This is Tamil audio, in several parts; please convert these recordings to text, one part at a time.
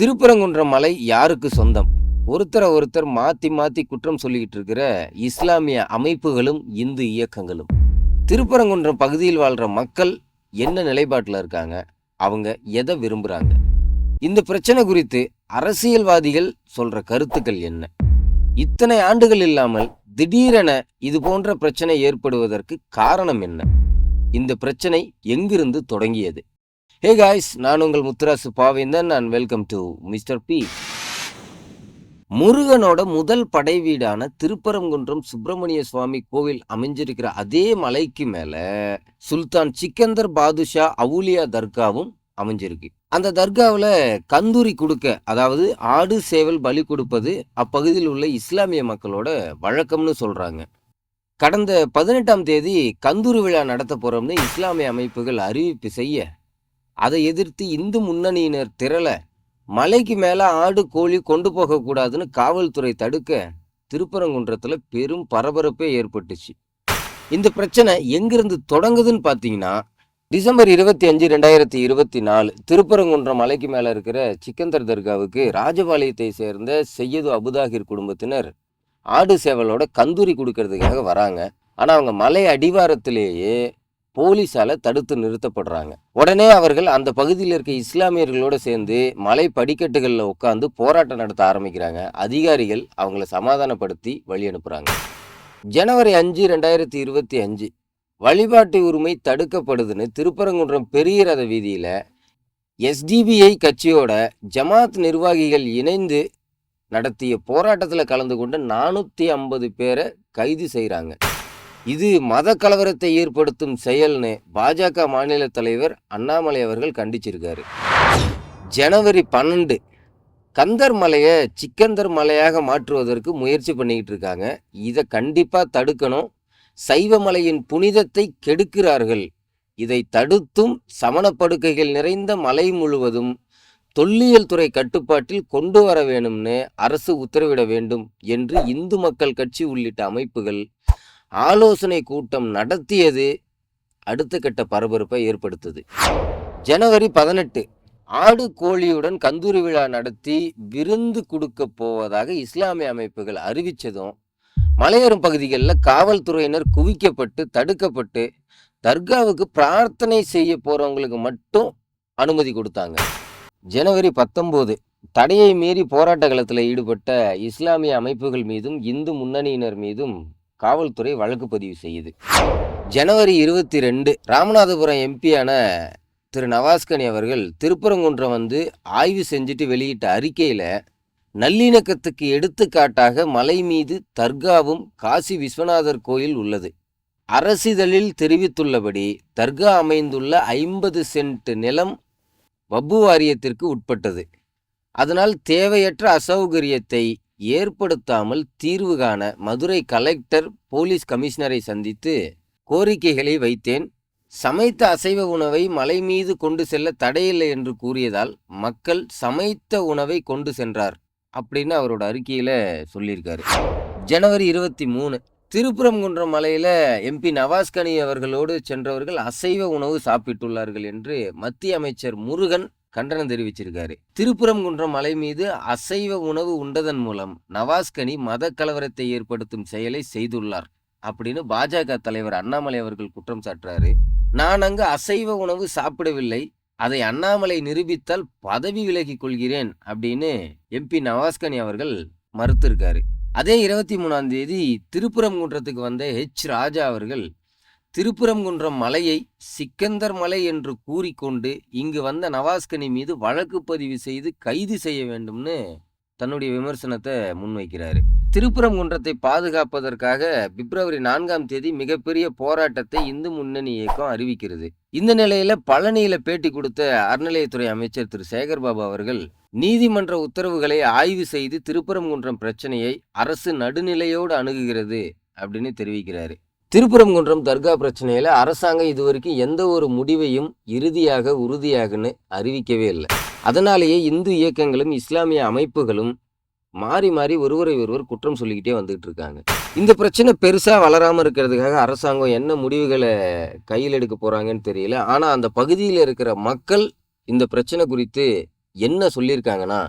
திருப்பரங்குன்ற மலை யாருக்கு சொந்தம்? ஒருத்தரை ஒருத்தர் மாத்தி மாத்தி குற்றம் சொல்லிக்கிட்டு இருக்கிற இஸ்லாமிய அமைப்புகளும் இந்து இயக்கங்களும். திருப்பரங்குன்றம் பகுதியில் வாழ்ற மக்கள் என்ன நிலைப்பாட்டில் இருக்காங்க? அவங்க எதை விரும்புறாங்க? இந்த பிரச்சனை குறித்து அரசியல்வாதிகள் சொல்ற கருத்துக்கள் என்ன? இத்தனை ஆண்டுகள் இல்லாமல் திடீரென இது போன்ற பிரச்சனை ஏற்படுவதற்கு காரணம் என்ன? இந்த பிரச்சனை எங்கிருந்து தொடங்கியது? ஹே காய்ஸ் நான் உங்கள் Muthurasu Pavendhan and welcome to mister P முருகனோட முதல் படை வீடான திருப்பரங்குன்றம் சுப்பிரமணிய சுவாமி கோவில் அமைஞ்சிருக்கிற அதே மலைக்கு மேல சுல்தான் சிக்கந்தர் பாதுஷா அவுலியா தர்காவும் அமைஞ்சிருக்கு. அந்த தர்காவில் கந்தூரி கொடுக்க அதாவது ஆடு சேவல் பலி கொடுப்பது அப்பகுதியில் உள்ள இஸ்லாமிய மக்களோட வழக்கம்னு சொல்றாங்க. கடந்த பதினெட்டாம் தேதி கந்தூரி விழா நடத்த போறோம்னு இஸ்லாமிய அமைப்புகள் அறிவிப்பு செய்ய அதை எதிர்த்து இந்து முன்னணியினர் திரள மலைக்கு மேலே ஆடு கோழி கொண்டு போகக்கூடாதுன்னு காவல்துறை தடுக்க திருப்பரங்குன்றத்தில் பெரும் பரபரப்பே ஏற்பட்டுச்சு. இந்த பிரச்சனை எங்கிருந்து தொடங்குதுன்னு பார்த்தீங்கன்னா டிசம்பர் இருபத்தி அஞ்சு ரெண்டாயிரத்தி இருபத்தி நாலு திருப்பரங்குன்றம் மலைக்கு மேலே இருக்கிற சிக்கந்தர் தர்காவுக்கு ராஜபாளையத்தை சேர்ந்த செய்யது அபுதாகிர் குடும்பத்தினர் ஆடு சேவலோட கந்தூரி கொடுக்கறதுக்காக வராங்க. ஆனால் அவங்க மலை அடிவாரத்திலேயே போலீஸால தடுத்து நிறுத்தப்படுறாங்க. உடனே அவர்கள் அந்த பகுதியில் இருக்க இஸ்லாமியர்களோட சேர்ந்து மலை படிக்கட்டுகளில் உட்காந்து போராட்டம் நடத்த ஆரம்பிக்கிறாங்க. அதிகாரிகள் அவங்கள சமாதானப்படுத்தி வழி அனுப்புறாங்க. ஜனவரி அஞ்சு ரெண்டாயிரத்தி இருபத்தி அஞ்சு வழிபாட்டு உரிமை தடுக்கப்படுதுன்னு திருப்பரங்குன்றம் பெரிய ரத வீதியில் எஸ்டிபிஐ கட்சியோட ஜமாத் நிர்வாகிகள் இணைந்து நடத்திய போராட்டத்தில் கலந்து கொண்டு நானூற்றி ஐம்பது பேரை கைது செய்கிறாங்க இது மத கலவரத்தை ஏற்படுத்தும் செயல்னு பாஜக மாநில தலைவர் அண்ணாமலை அவர்கள் கண்டிச்சிருக்காரு. ஜனவரி பன்னெண்டு கந்தர் மலையை சிக்கந்தர் மலையாக மாற்றுவதற்கு முயற்சி பண்ணிக்கிட்டு இருக்காங்க இதை கண்டிப்பாக தடுக்கணும். சைவமலையின் புனிதத்தை கெடுக்கிறார்கள். இதை தடுத்தும் சமணப்படுக்கைகள் நிறைந்த மலை முழுவதும் தொல்லியல் துறை கட்டுப்பாட்டில் கொண்டு வர வேணும்னு அரசு உத்தரவிட வேண்டும் என்று இந்து மக்கள் கட்சி உள்ளிட்ட அமைப்புகள் ஆலோசனை கூட்டம் நடத்தியது அடுத்த கட்ட பரபரப்பை ஏற்படுத்துது. ஜனவரி பதினெட்டு ஆடு கோழியுடன் கந்தூரி விழா நடத்தி விருந்து கொடுக்க போவதாக இஸ்லாமிய அமைப்புகள் அறிவித்ததும் மலையேறும் பகுதிகளில் காவல்துறையினர் குவிக்கப்பட்டு தடுக்கப்பட்டு தர்காவுக்கு பிரார்த்தனை செய்ய போகிறவங்களுக்கு மட்டும் அனுமதி கொடுத்தாங்க. ஜனவரி பத்தொம்போது தடையை மீறி போராட்ட களத்தில் ஈடுபட்ட இஸ்லாமிய அமைப்புகள் மீதும் இந்து முன்னணியினர் மீதும் காவல்துறை வழக்கு பதிவு செய்யுது. ஜனவரி இருபத்தி ரெண்டு ராமநாதபுரம் எம்பியான திரு நவாஸ்கனி அவர்கள் திருப்பரங்குன்றம் வந்து ஆய்வு செஞ்சுட்டு வெளியிட்ட அறிக்கையில் நல்லிணக்கத்துக்கு எடுத்துக்காட்டாக மலை மீது தர்காவும் காசி விஸ்வநாதர் கோயில் உள்ளது. அரசிதழில் தெரிவித்துள்ளபடி தர்கா அமைந்துள்ள ஐம்பது சென்ட் நிலம் வப்பு வாரியத்திற்கு உட்பட்டது. அதனால் தேவையற்ற அசௌகரியத்தை ஏற்படுத்தாமல் தீர்வு காண மதுரை கலெக்டர் போலீஸ் கமிஷனரை சந்தித்து கோரிக்கைகளை வைத்தேன். சமைத்த அசைவ உணவை மலை மீது கொண்டு செல்ல தடையில்லை என்று கூறியதால் மக்கள் சமைத்த உணவை கொண்டு சென்றார் அப்படின்னு அவரோட அறிக்கையில் சொல்லியிருக்காரு. ஜனவரி இருபத்தி மூணு திருப்புறம்குன்றம் மலையில் எம்பி நவாஸ்கனி அவர்களோடு சென்றவர்கள் அசைவ உணவு சாப்பிட்டுள்ளார்கள் என்று மத்திய அமைச்சர் முருகன் கண்டனம் தெரிவிச்சிருக்காரு. திருப்புறங்குன்றம் மலை மீது அசைவ உணவு உண்டதன் மூலம் நவாஸ்கனி மத கலவரத்தை ஏற்படுத்தும் செயலை செய்துள்ளார் அப்படின்னு பாஜக தலைவர் அண்ணாமலை அவர்கள் குற்றம் சாட்டுறாரு. நான் அங்கு அசைவ உணவு சாப்பிடவில்லை அதை அண்ணாமலை நிரூபித்தால் பதவி விலகிக் கொள்கிறேன் அப்படின்னு எம்பி நவாஸ்கனி அவர்கள் மறுத்திருக்காரு. அதே இருபத்தி மூணாம் தேதி திருப்புறங்குன்றத்துக்கு வந்த ஹெச் ராஜா அவர்கள் திருப்புறங்குன்றம் மலையை சிக்கந்தர் மலை என்று கூறிக்கொண்டு இங்கு வந்த நவாஸ்கனி மீது வழக்கு பதிவு செய்து கைது செய்ய வேண்டும்னு தன்னுடைய விமர்சனத்தை முன்வைக்கிறார். திருப்புறங்குன்றத்தை பாதுகாப்பதற்காக பிப்ரவரி நான்காம் தேதி மிகப்பெரிய போராட்டத்தை இந்து முன்னணி இயக்கம் அறிவிக்கிறது. இந்த நிலையில பழனியில பேட்டி கொடுத்த அறநிலையத்துறை அமைச்சர் திரு. சேகர்பாபு அவர்கள் நீதிமன்ற உத்தரவுகளை ஆய்வு செய்து திருப்புறங்குன்றம் பிரச்சனையை அரசு நடுநிலையோடு அணுகுகிறது அப்படின்னு தெரிவிக்கிறாரு. திருப்பரங்குன்றம் தர்கா பிரச்சனையில் அரசாங்கம் இதுவரைக்கும் எந்த ஒரு முடிவையும் இறுதியாக உறுதியாகன்னு அறிவிக்கவே இல்லை. அதனாலேயே இந்து இயக்கங்களும் இஸ்லாமிய அமைப்புகளும் மாறி மாறி ஒருவரை ஒருவர் குற்றம் சொல்லிக்கிட்டே வந்துகிட்டு இருக்காங்க. இந்த பிரச்சனை பெருசாக வளராமல் இருக்கிறதுக்காக அரசாங்கம் என்ன முடிவுகளை கையில் எடுக்க போகிறாங்கன்னு தெரியல. ஆனால் அந்த பகுதியில் இருக்கிற மக்கள் இந்த பிரச்சனை குறித்து என்ன சொல்லியிருக்காங்கன்னா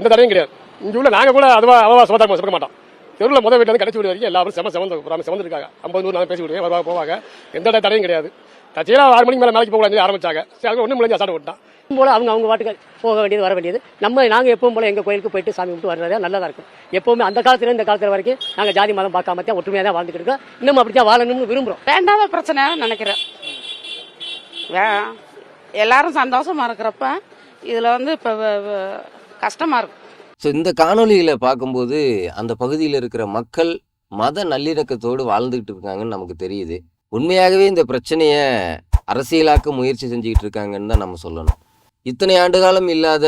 எந்த தடையும் கிடையாது. இங்கே உள்ள நாங்கள் கூட அதுவா அவவா சொல்ல மாட்டோம். தெருவில் முதல் வீட்டில் கடைசி வீடு வரைக்கும் எல்லாரும் செம செவந்து புறாம செவந்து இருக்காங்க ஐம்பது நூறு நாள் பேசி விடுவேன் வருவாங்க போவாங்க. எந்த தடையும் கிடையாது. தச்சையில ஆறு மணிக்கு மேலே மேலைக்கு போகலாம் ஆரம்பிச்சாங்க. சரி அது ஒன்றும் முடிஞ்சு அசாடு விட்டான் போல அவங்க அவங்க வாட்டுக்கு போக வேண்டியது வர வேண்டியது. நம்ம நாங்கள் எப்பவும் போல எங்கள் கோயிலுக்கு போயிட்டு சாமி கும்பிட்டு வர்றதே நல்லதா இருக்கும். எப்பவுமே அந்த காலத்துல இந்த காலத்துல வரைக்கும் நாங்கள் ஜாதி மதம் பார்க்காம தான் ஒற்றுமையாக தான் வாழ்ந்துட்டு இருக்கோம். இன்னும் அப்படித்தான் வாழணும்னு விரும்புகிறோம் வேண்டாத பிரச்சனையாக நினைக்கிறேன். வே எல்லாரும் சந்தோஷமா இருக்கிறப்ப இதில் வந்து இப்போ கஷ்டமா இருக்கு ஸோ இந்த காணொலியில் பார்க்கும்போது அந்த பகுதியில் இருக்கிற மக்கள் மத நல்லிணக்கத்தோடு வாழ்ந்துக்கிட்டு இருக்காங்கன்னு நமக்கு தெரியுது. உண்மையாகவே இந்த பிரச்சனையை அரசியலாக்க முயற்சி செஞ்சுக்கிட்டு இருக்காங்கன்னு தான் நம்ம சொல்லணும். இத்தனை ஆண்டு காலம் இல்லாத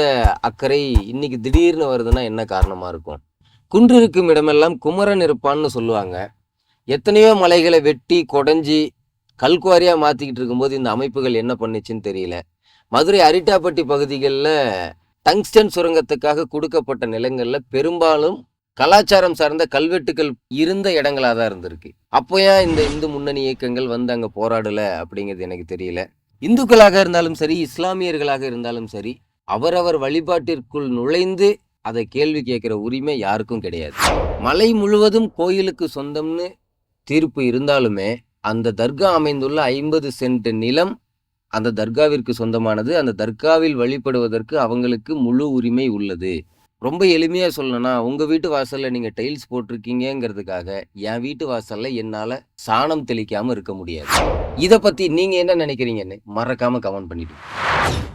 அக்கறை இன்னைக்கு திடீர்னு வருதுன்னா என்ன காரணமாக இருக்கும்? குன்று இருக்கும் இடமெல்லாம் குமரன் இருப்பான்னு சொல்லுவாங்க. எத்தனையோ மலைகளை வெட்டி கொடைஞ்சி கல்குவாரியாக மாற்றிக்கிட்டு இருக்கும்போது இந்த அமைப்புகள் என்ன பண்ணுச்சுன்னு தெரியல. மதுரை அரிட்டாப்பட்டி பகுதிகளில் டங்ஸ்டன் சுரங்கத்துக்காக கொடுக்கப்பட்ட நிலங்களில் பெரும்பாலும் கலாச்சாரம் சார்ந்த கல்வெட்டுகள் இருந்த இடங்களாக தான் இருந்திருக்கு. அப்போ ஏன் இந்த இந்து முன்னணி இயக்கங்கள் வந்து அங்கே போராடலை அப்படிங்கிறது எனக்கு தெரியல. இந்துக்களாக இருந்தாலும் சரி இஸ்லாமியர்களாக இருந்தாலும் சரி அவரவர் வழிபாட்டிற்குள் நுழைந்து அதை கேள்வி கேட்குற உரிமை யாருக்கும் கிடையாது. மலை முழுவதும் கோயிலுக்கு சொந்தம்னு தீர்ப்பு இருந்தாலுமே அந்த தர்கா அமைந்துள்ள ஐம்பது சென்ட் நிலம் அந்த தர்காவிற்கு சொந்தமானது. அந்த தர்காவில் வழிபடுவதற்கு அவங்களுக்கு முழு உரிமை உள்ளது. ரொம்ப எளிமையாக சொல்லணும்னா உங்கள் வீட்டு வாசலில் நீங்கள் டைல்ஸ் போட்டிருக்கீங்கங்கிறதுக்காக என் வீட்டு வாசலில் என்னால் சாணம் தெளிக்காமல் இருக்க முடியாது. இதை பற்றி நீங்கள் என்ன நினைக்கிறீங்கன்னு மறக்காமல் கமெண்ட் பண்ணிவிட்டு